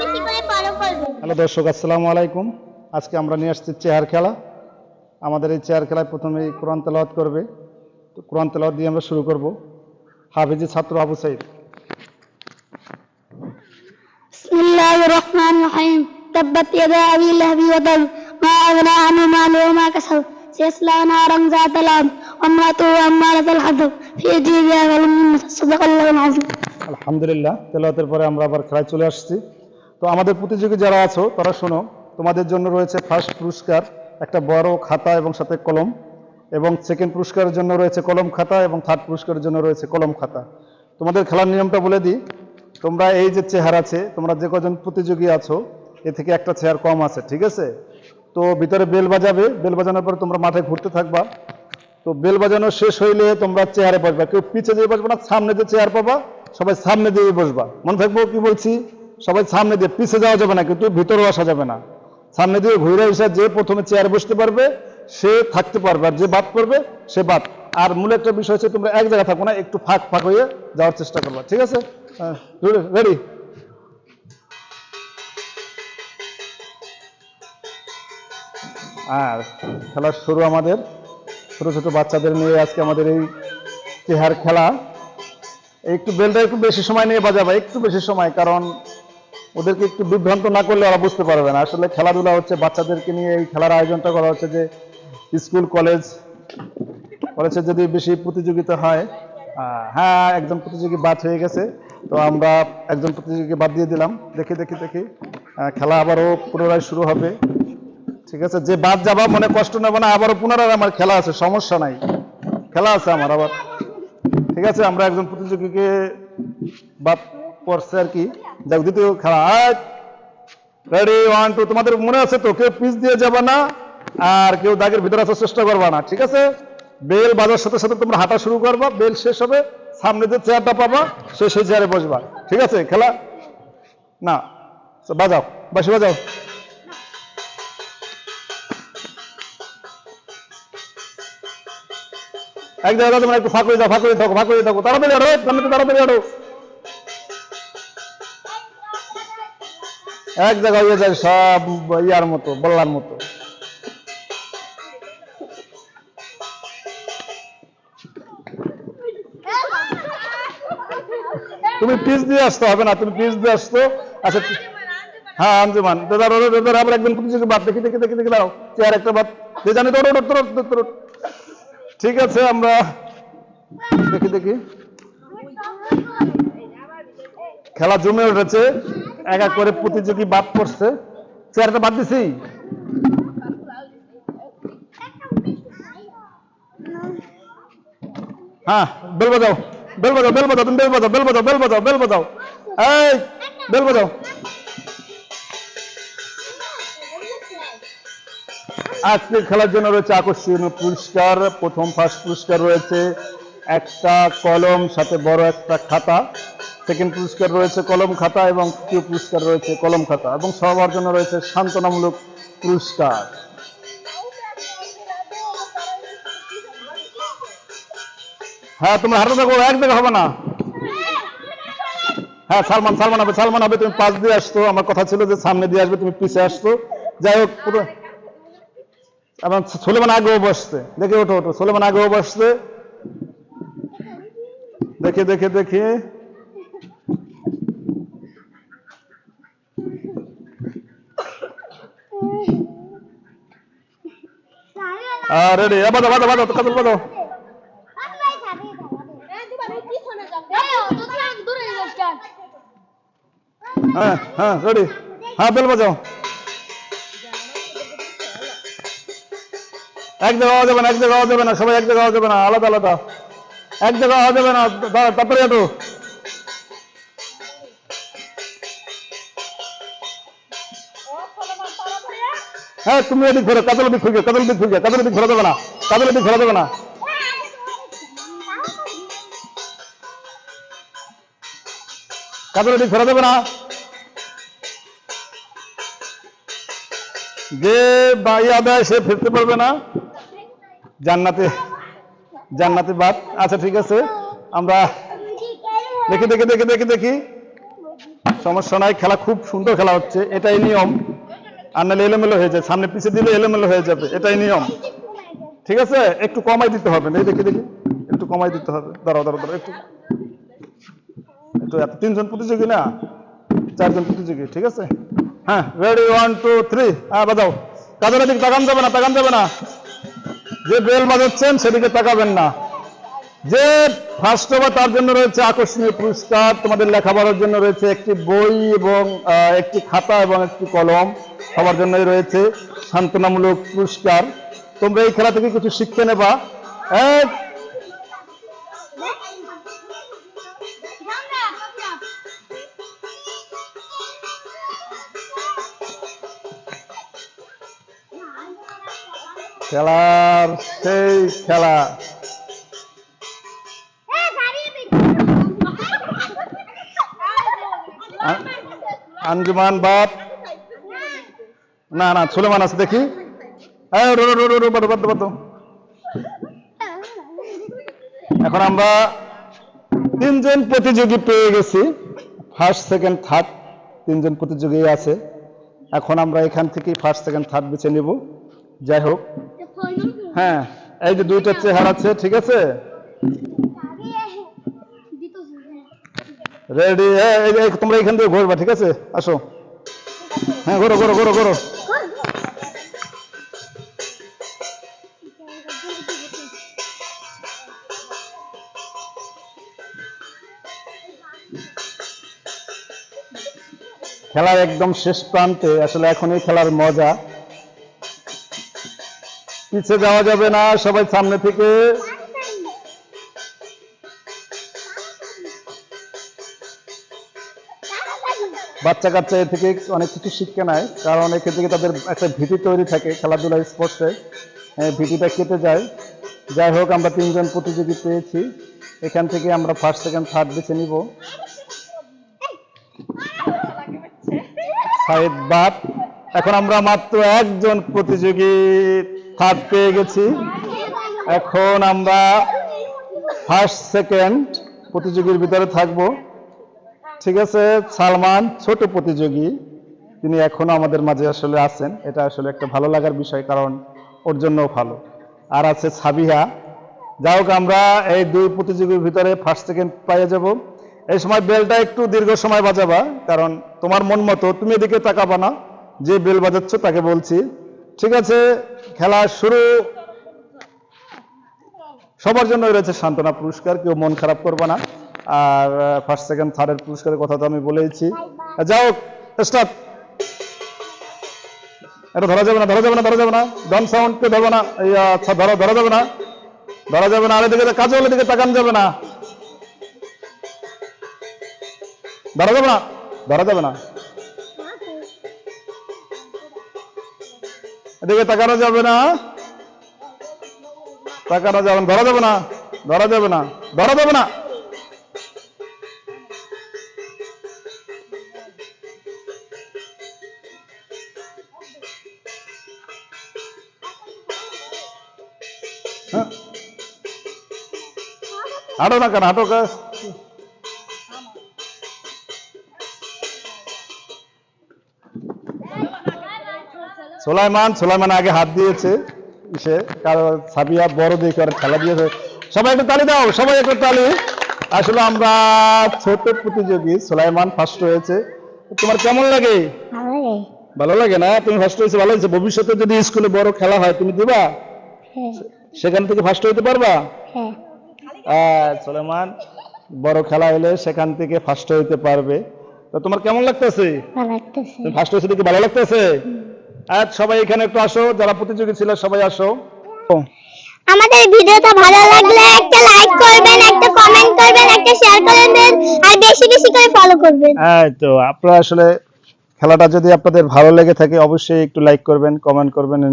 বেশি করে বড় করবে হ্যালো দর্শক আসসালামু আলাইকুম আজকে আমরা নিয়ে আসছি চেয়ার খেলা আমাদের এই চেয়ার খেলায় প্রথমে কোরআন তেলাওয়াত করবে তো কোরআন তেলাওয়াত দিয়ে আমরা শুরু করব হাফিজি ছাত্র আবু সাইদ بسم الله الرحمن الرحيم تبت يدا أبي لهب وتب ما أغنى عنه ماله وما كسب سيصلى نارا ذات لهب وامرأته أمارة الحطب في جيدها غلم صدق الله العظيم আলহামদুলিল্লাহ তেলাওয়াতের পরে আমরা আবার খেলায় চলে আসছি তো আমাদের প্রতিযোগী যারা আছো, তারা শোনো, তোমাদের জন্য রয়েছে ফার্স্ট পুরস্কার, একটা বড় খাতা এবং সাথে কলম, এবং সেকেন্ড পুরস্কারের জন্য রয়েছে কলম খাতা এবং থার্ড পুরস্কারের জন্য রয়েছে কলম খাতা। তোমাদের খেলার নিয়মটা বলে দিই, তোমরা এই যে চেহারা আছে, তোমরা যে কজন প্রতিযোগী আছো, এ থেকে একটা চেয়ার কম আছে, ঠিক আছে? তো ভিতরে বেল বাজাবে, বেল বাজানোর পরে তোমরা মাঠে ঘুরতে থাকবা। তো বেল বাজানো শেষ হইলে তোমরা চেয়ারে বসবা। কেউ পিছে দিয়ে বসবে না, সামনে যে চেয়ার পাবা, সবাই সামনে দিয়ে বসবা। মনে থাকব কি বলছি? সবাই সামনে দিয়ে পিছে যাওয়া যাবে না, কিন্তু ভিতরেও আসা যাবে না। সামনে দিয়ে ঘুরে এসে যে প্রথমে চেয়ারে বসতে পারবে, সে থাকতে পারবে আর যে বাদ করবে সে বাদ। আর মূল একটা বিষয় হচ্ছে তোমরা এক জায়গায় থাকো না, একটু ফাঁক ফাঁক হয়ে যাওয়ার চেষ্টা করবা, ঠিক আছে? রেডি আর খেলার শুরু আমাদের। ছোট ছোট বাচ্চাদের নিয়ে আজকে আমাদের এই চেহার খেলা। একটু বেলটা একটু বেশি সময় নিয়ে বাজাবে, একটু বেশি সময়, কারণ ওদেরকে একটু বিভ্রান্ত না করলে ওরা বুঝতে পারবে না। আসলে খেলাধুলা হচ্ছে বাচ্চাদেরকে নিয়ে এই খেলার আয়োজনটা করা হচ্ছে যে স্কুল, কলেজ, কলেজে যদি বেশি প্রতিযোগিতা হয় হ্যাঁ একজন প্রতিযোগী বাদ হয়ে গেছে। তো আমরা একজন প্রতিযোগীকে বাদ দিয়ে দিলাম। দেখি দেখি দেখি। খেলা আবারও পুনরায় শুরু হবে। ঠিক আছে, যে বাদ যাবা, মনে কষ্ট নেবে না, আবারও পুনরায় আমার খেলা আছে, সমস্যা নাই। খেলা আছে আমার আবার। ঠিক আছে, আমরা একজন প্রতিযোগীকে বাদ পড়ছে আর কি। যাক, দ্বিতীয় খেলা। রেডি ওয়ান টু তোমাদের মনে আছে তো? কেউ পিস দিয়ে যাবে না, আর কেউ দাগের ভিতরে আসার চেষ্টা করবা না, ঠিক আছে? বেল বাজার সাথে সাথে তোমরা হাঁটা শুরু করবা, বেল শেষ হবে, সামনে যে চেয়ারটা পাবা, সে সেই চেয়ারে বসবা, ঠিক আছে? খেলা? না বাজাও, বাসি বাজাও। এক জায়গায় তোমরা একটু ফাঁক করে যাও, ফাঁক থাকো, ফাঁক করে থাকো। তাড়াতাড়ি আড়ো তাড়াতাড়ি আড়ো এক জায়গায় হয়ে যায় সব ইয়ার মতো বল্লার মতো। তুমি পিস দিয়ে আসতে হবে না তুমি পিস দিয়ে আসতো। আচ্ছা হ্যাঁ আঞ্জুমান। দাদা রোড দাদা প্রতিযোগী বাদ। দেখি দেখি দেখি দেখি দাও চেয়ার একটা বাদ। যে জানি ওঠ, ওঠ, ওঠ। ঠিক আছে আমরা দেখি দেখি। খেলা জমে উঠেছে। এক করে প্রতিযোগী চেয়ারটা বাদ দিছি। হ্যাঁ বেল বাজাও বেল বাজাও বেল বাজাও, তুমি বেল বাজাও বেল বাজাও বেল বাজাও বেল বাজাও। এই, বেল বাজাও। আজকে খেলার জন্য রয়েছে আকর্ষণীয় পুরস্কার, প্রথম ফার্স্ট পুরস্কার রয়েছে। একটা কলম, সাথে বড় একটা খাতা সেকেন্ড পুরস্কার রয়েছে কলম খাতা এবং তৃতীয় পুরস্কার রয়েছে কলম খাতা এবং সবার জন্য রয়েছে সান্ত্বনামূলক পুরস্কার। হ্যাঁ তোমরা হাঁটতে থাকো, এক জায়গা হবে না। হ্যাঁ সালমান সালমান হবে সালমান হবে, তুমি পাশ দিয়ে আসতো আমার কথা ছিল যে সামনে দিয়ে আসবে, তুমি পিছিয়ে আসতো যাই হোক এবং সোলেমান আগেও বসতে দেখে ওঠো ওঠো, সোলেমান আগেও বসছে। দেখে দেখে দেখে। রেডি বাদো বাদো বাদো কাজল বাদো হ্যাঁ হ্যাঁ রেডি। হ্যাঁ বেল বাজাও। যাবে না, এক যাবে না, সবাই এক জায়গা যাবে না, আলাদা আলাদা। এক জায়গা হওয়া যাবে না। তারপরে একটু হ্যাঁ তুমি এদিক ঘোরো কাজল দিক ঘুরবে কাজল দিক দিক ঘোরা যাবে না কাজল দিক ঘোরা যাবে না। দিক ঘোরা যাবে না। যে বাইয়া দেয় সে ফিরতে পারবে না। জান্নাতে জান্নাতে বাদ। আচ্ছা ঠিক আছে। আমরা দেখি দেখি দেখি দেখি দেখি। সমস্যা নাই, খেলা খুব সুন্দর খেলা হচ্ছে। এটাই নিয়ম। আর নাহলে এলোমেলো হয়ে যায়। সামনে পিছিয়ে দিলে এলোমেলো হয়ে যাবে। এটাই নিয়ম। ঠিক আছে? একটু কমাই দিতে হবে। এই দেখি দেখি। একটু কমাই দিতে হবে। দাঁড়াও দাঁড়াও দাঁড়াও। একটু একটু এত তিনজন প্রতিযোগী না? চারজন প্রতিযোগী, ঠিক আছে? হ্যাঁ রেডি ওয়ান টু থ্রি হ্যাঁ বাজাও। কাজের দিকে তাকান যাবে না, তাকান যাবে না। যে বেল বাজাচ্ছেন সেদিকে তাকাবেন না। যে ফার্স্ট হবে তার জন্য রয়েছে আকর্ষণীয় পুরস্কার, তোমাদের লেখাপড়ার জন্য রয়েছে একটি বই এবং একটি খাতা এবং একটি কলম সবার জন্যই রয়েছে সান্ত্বনামূলক পুরস্কার। তোমরা এই খেলা থেকে কিছু শিখতে নেবা। খেলার সেই খেলা। আঞ্জুমান বাপ না না, সুলেমান আছে, দেখি। এখন আমরা তিনজন প্রতিযোগী পেয়ে গেছি। ফার্স্ট সেকেন্ড থার্ড তিনজন প্রতিযোগী আছে। এখন আমরা এখান থেকেই ফার্স্ট সেকেন্ড থার্ড বেছে নেব। যাই হোক হ্যাঁ এই যে দুইটা চেহারা আছে, ঠিক আছে? রেডি তোমরা এখান থেকে ঘুরবা, ঠিক আছে? আসো। হ্যাঁ ঘোরো ঘোরো ঘোরো ঘোরো। খেলার একদম শেষ প্রান্তে, আসলে এখনই খেলার মজা। পিছে যাওয়া যাবে না, সবাই সামনে থেকে। বাচ্চা কাচ্চা এ থেকে অনেক কিছু শিক্ষা নেয়, কারণ এক্ষেত্রে থেকে তাদের একটা ভীতি তৈরি থাকে খেলাধুলা স্পোর্টসে। ভীতিটা কেটে যায়। যাই হোক, আমরা তিনজন প্রতিযোগী পেয়েছি। এখান থেকে আমরা ফার্স্ট সেকেন্ড থার্ড বেছে নিব। সাহেব বাপ এখন আমরা মাত্র একজন প্রতিযোগী। থার্ড পেয়ে গেছি। এখন আমরা ফার্স্ট সেকেন্ড প্রতিযোগীর ভিতরে থাকব। ঠিক আছে, সালমান ছোট প্রতিযোগী। তিনি এখনও আমাদের মাঝে আসলে আছেন। এটা আসলে একটা ভালো লাগার বিষয়, কারণ ওর জন্যও ভালো। আর আছে সাবিহা। যাই হোক, আমরা এই দুই প্রতিযোগীর ভিতরে ফার্স্ট সেকেন্ড পাইয়ে যাব। এই সময় বেলটা একটু দীর্ঘ সময় বাজাবা, কারণ তোমার মন মতো। তুমি এদিকে তাকাবা না। যে বেল বাজাচ্ছ তাকে বলছি। ঠিক আছে খেলা শুরু। সবার জন্য রয়েছে সান্ত্বনা পুরস্কার, কেউ মন খারাপ করবে না। আর ফার্স্ট সেকেন্ড থার্ডের পুরস্কারের কথা তো আমি বলেইছি। যাও স্টার্ট এটা ধরা যাবে না, ধরা যাবে না, ধরা যাবে না। ডন সাউন্ড কে ধরবে না। এই আচ্ছা ধরা ধরা যাবে না। ধরা যাবে না, আর এদিকে কাজল দিকে তাকান যাবে না। ধরা যাবে না, ধরা যাবে না। এদিকে তাকানো যাবে না। তাকানো যাবে ধরা যাবে না, ধরা যাবে না, ধরা যাবে না। হ্যাঁ? হাঁটো না কেন, হাঁটো সোলাইমান সোলাইমান আগে হাত দিয়েছে সে কারণ সাবিয়া বড় দিয়ে করে খেলা দিয়েছে। সবাই একটু তালি দাও সবাই একটু তালি। আসলে আমরা ছোট প্রতিযোগী সোলাইমান ফার্স্ট হয়েছে। তোমার কেমন লাগে? ভালো লাগে। না? তুমি ফার্স্ট হয়েছে ভালো হয়েছে ভবিষ্যতে যদি স্কুলে বড় খেলা হয় তুমি দিবা? সেখান থেকে ফার্স্ট হইতে পারবা? আহ, সোলেমান বড় খেলা হলে সেখান থেকে ফার্স্ট হইতে পারবে। তো তোমার কেমন লাগতেছে? ফার্স্ট হয়েছে দেখে ভালো লাগতেছে? আজ সবাই এখানে একটু আসো যারা প্রতিযোগী ছিল সবাই আসো। আমাদের ভিডিওটা ভালো লাগলে একটা লাইক করবেন একটা কমেন্ট করবেন একটা শেয়ার করবেন আর বেশি বেশি করে ফলো করবেন। হ্যাঁ তো আপনারা আসলে খেলাটা যদি আপনাদের ভালো লেগে থাকে অবশ্যই একটু লাইক করবেন কমেন্ট করবেন।